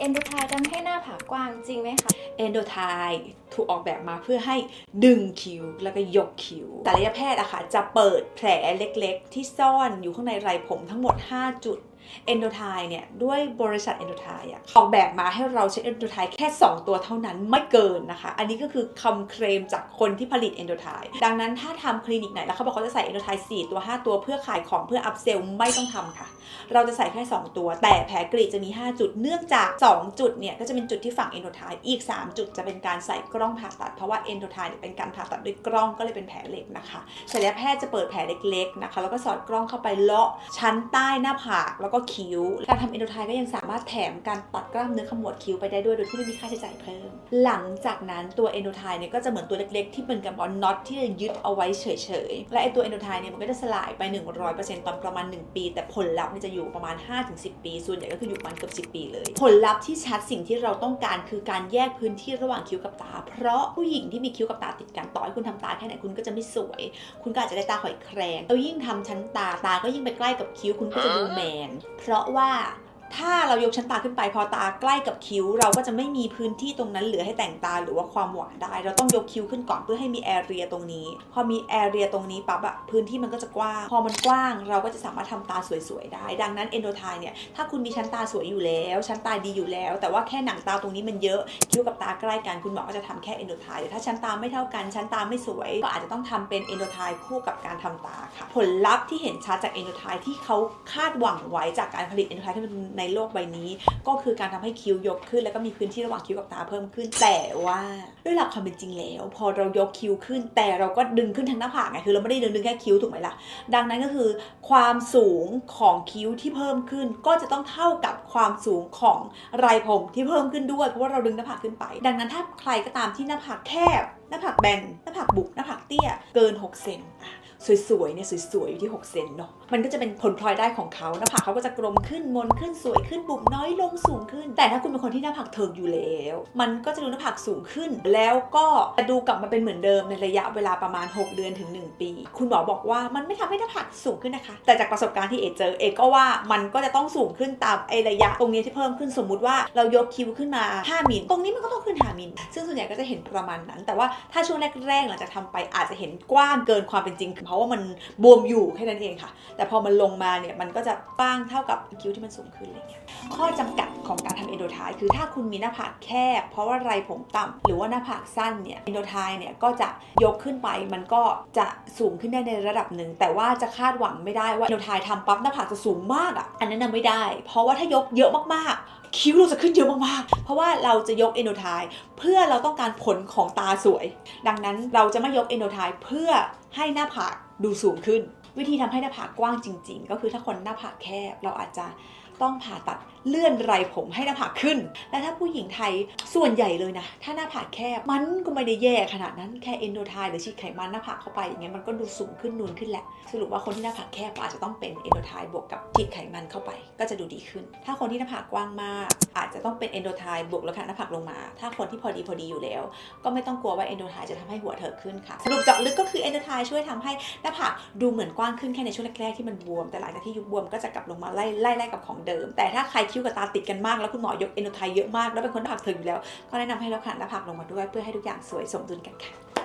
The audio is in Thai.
เอนโดไททำให้หน้าผากกว้างจริงไหมคะ เอนโดไทถูกออกแบบมาเพื่อให้ดึงคิ้วแล้วก็ยกคิ้วศัลยแพทย์อะค่ะจะเปิดแผลเล็กๆ ที่ซ่อนอยู่ข้างในไรผมทั้งหมด 5 จุด เอนโดไทเนี่ยด้วยบริษัทเอนโดไทอะออกแบบมาให้เราใช้เอนโดไทแค่ 2 ตัวเท่านั้นไม่เกินนะคะ อันนี้ก็คือคำเคลมจากคนที่ผลิตเอนโดไทดังนั้นถ้าทำคลินิกไหนแล้วเขาบอกเขาจะใส่เอนโดไท4ตัว 5 ตัวเพื่อขายของเพื่ออัพเซลไม่ต้องทำค่ะ เราจะใส่แค่ 2 ตัว แต่แผลกรีดจะมี 5 จุดเนื่องจาก 2 จุดเนี่ยก็จะเป็นจุดที่ฝังเอนโดไทอีก 3 จุดจะเป็นการใส่กล้องผ่าตัดเพราะว่าเอนโดไทเนี่ยเป็นการผ่าตัดด้วยกล้องก็เลยเป็นแผลเล็กนะคะศัลยแพทย์จะเปิดแผลเล็กๆนะคะแล้วก็สอดกล้องเข้าไปเลาะชั้นใต้หน้าผากแล้วก็คิ้ว การทำเอนโดไทก็ยังสามารถแถมการตัดกล้ามเนื้อขมวดคิ้วไปได้ด้วยโดยที่ไม่มีค่าใช้จ่ายเพิ่ม หลังจากนั้นตัวเอนโดไทเนี่ยก็จะเหมือนตัวเล็กๆ ที่เป็นกับบอลน็อตที่ยึดเอาไว้เฉยๆ และไอตัวเอนโดไทเนี่ยมันก็จะสลายไป 100%ตอนประมาณ 1 ปี แต่ผลลัพธ์นี่จะอยู่ประมาณ 5-10 ปี ส่วนใหญ่ก็คืออยู่ประมาณเกือบ10 ปีเลย ผลลัพธ์ที่ชัดสิ่งที่เราต้องการคือการแยกพื้นที่ระหว่างคิ้วกับตา เพราะผู้หญิงที่มีคิ้วกับตาติดกันต่อให้คุณทำตาแค่ไหนคุณก็จะไม่สวย คุณก็อาจจะได้ตาหอยแครงแล้วยิ่งทำชั้นตาตาก็ยิ่งไปใกล้กับคิ้วคุณก็จะดูแมนเพราะว่า ถ้าเรายกชั้นตาขึ้นไปพอตาใกล้กับคิ้ว เราก็จะไม่มีพื้นที่ตรงนั้นเหลือให้แต่งตาหรือว่าความหวานได้ เราต้องยกคิ้วขึ้นก่อนเพื่อให้มีแอเรียตรงนี้ พอมีแอเรียตรงนี้ปั๊บอะพื้นที่มันก็จะกว้าง พอมันกว้างเราก็จะสามารถทำตาสวยๆได้ ดังนั้นเอนโดไทเนี่ยถ้าคุณมีชั้นตาสวยอยู่แล้ว ชั้นตาดีอยู่แล้ว แต่ว่าแค่หนังตาตรงนี้มันเยอะคิ้วกับตาใกล้กันคุณหมอก็จะทำแค่เอนโดไทแต่ถ้าชั้นตาไม่เท่ากัน ชั้นตาไม่สวย ก็อาจจะต้องทำเป็นเอนโดไทคู่กับการทำตาค่ะ ผลลัพธ์ที่เห็นชัดจากเอนโดไทที่เขาคาดหวังไว้จากการผลิตเอนโดไทที่มันในโลกใบนี้ ก็คือการทำให้คิ้วยกขึ้น แล้วก็มีพื้นที่ระหว่างคิ้วกับตาเพิ่มขึ้น แต่ว่าด้วยหลักความเป็นจริงแล้ว พอเรายกคิ้วขึ้น แต่เราก็ดึงขึ้นทั้งหน้าผากไงคือเราไม่ได้ดึงดึงแค่คิ้วถูกไหมล่ะดังนั้นก็คือ ความสูงของคิ้วที่เพิ่มขึ้น ก็จะต้องเท่ากับความสูงของไรผมที่เพิ่มขึ้นด้วยเพราะว่าเราดึงหน้าผากขึ้นไป ดังนั้นถ้าใครก็ตามที่หน้าผากแคบหน้าผากแบนหน้าผากบุกหน้าผากเตี้ยเกิน 6 เซนสวยๆเนี่ยสวยๆอยู่ที่ 6 เซนเนาะ มันก็จะเป็นผลพลอยได้ของเขาหน้าผากเขาก็จะกลมขึ้นมนขึ้นสวยขึ้นบุบน้อยลงสูงขึ้น แต่ถ้าคุณเป็นคนที่หน้าผากเถิกอยู่แล้ว มันก็จะดูหน้าผากสูงขึ้น แล้วก็จะดูกลับมาเป็นเหมือนเดิมในระยะเวลาประมาณ 6 เดือนถึง 1 ปี คุณหมอบอกว่ามันไม่ทำให้หน้าผากสูงขึ้นนะคะ แต่จากประสบการณ์ที่เอเจอเอก็ว่ามันก็จะต้องสูงขึ้นตามไอระยะตรงนี้ที่เพิ่มขึ้นสมมุติว่าเรายกคิ้วขึ้นมา 5มิลตรงนี้มันก็ต้องขึ้น5มิลซึ่งส่วนใหญ่ก็จะเห็นประมาณนั้น แต่ว่าถ้าช่วงแรกๆหลังจากทำไปอาจจะเห็นกว้างเกินความเป็นจริง เพราะว่ามันบวมอยู่แค่นั้นเองค่ะแต่พอมันลงมาเนี่ยมันก็จะกว้างเท่ากับคิ้วที่มันสูงขึ้นอะไรเงี้ยข้อจำกัดของการทำเอนโดไทคือถ้าคุณมีหน้าผากแคบ เพราะว่าไรผมต่ำหรือว่าหน้าผากสั้นเนี่ยเอนโดไทเนี่ยก็จะยกขึ้นไปมันก็จะสูงขึ้นได้ในระดับหนึ่ง แต่ว่าจะคาดหวังไม่ได้ว่าเอนโดไททำปั๊บหน้าผากจะสูงมากอะอันนั้นนะไม่ได้ เพราะว่าถ้ายกเยอะมากๆ คิ้วเราจะขึ้นเยอะมากๆ เพราะว่าเราจะยกเอนโดไทเพื่อเราต้องการผลของตาสวย ดังนั้นเราจะไม่ยกเอนโดไทเพื่อให้หน้าผากดูสูงขึ้น วิธีทำให้หน้าผากกว้างจริง ๆ ก็คือถ้าคนหน้าผากแคบเราอาจจะ ต้องผ่าตัดเลื่อนไรผมให้หน้าผากขึ้น และถ้าผู้หญิงไทยส่วนใหญ่เลยนะ ถ้าหน้าผากแคบมันก็ไม่ได้แย่ขนาดนั้นแค่เอนโดไทหรือฉีดไขมันหน้าผากเข้าไปอย่างเงี้ยมันก็ดูสูงขึ้นนูนขึ้นแหละ สรุปว่าคนที่หน้าผากแคบก็อาจจะต้องเป็นเอนโดไทบวกกับฉีดไขมันเข้าไป ก็จะดูดีขึ้น ถ้าคนที่หน้าผากกว้างมาก อาจจะต้องเป็นเอนโดไทบวกแล้วค่ะหน้าผากลงมา ถ้าคนที่พอดีพอดีอยู่แล้ว ก็ไม่ต้องกลัวว่าเอนโดไทจะทำให้หัวเถิกขึ้นค่ะสรุปเจาะลึกก็คือเอนโดไทช่วยทำให้หน้าผากดูเหมือนกว้างขึ้นแค่ในช่วงแรกๆที่มันบวมแต่หลังจากที่ยุบบวมก็จะกลับลงมาไล่ไล่ไล่กับของเดิม แต่ถ้าใครคิ้วกับตาติดกันมาก แล้วคุณหมอยกเอนโดไทเยอะมาก แล้วเป็นคนผักเถิงอยู่แล้ว ก็แนะนำให้เราขัดหน้าผากลงมาด้วยเพื่อให้ทุกอย่างสวยสมดุลกันค่ะ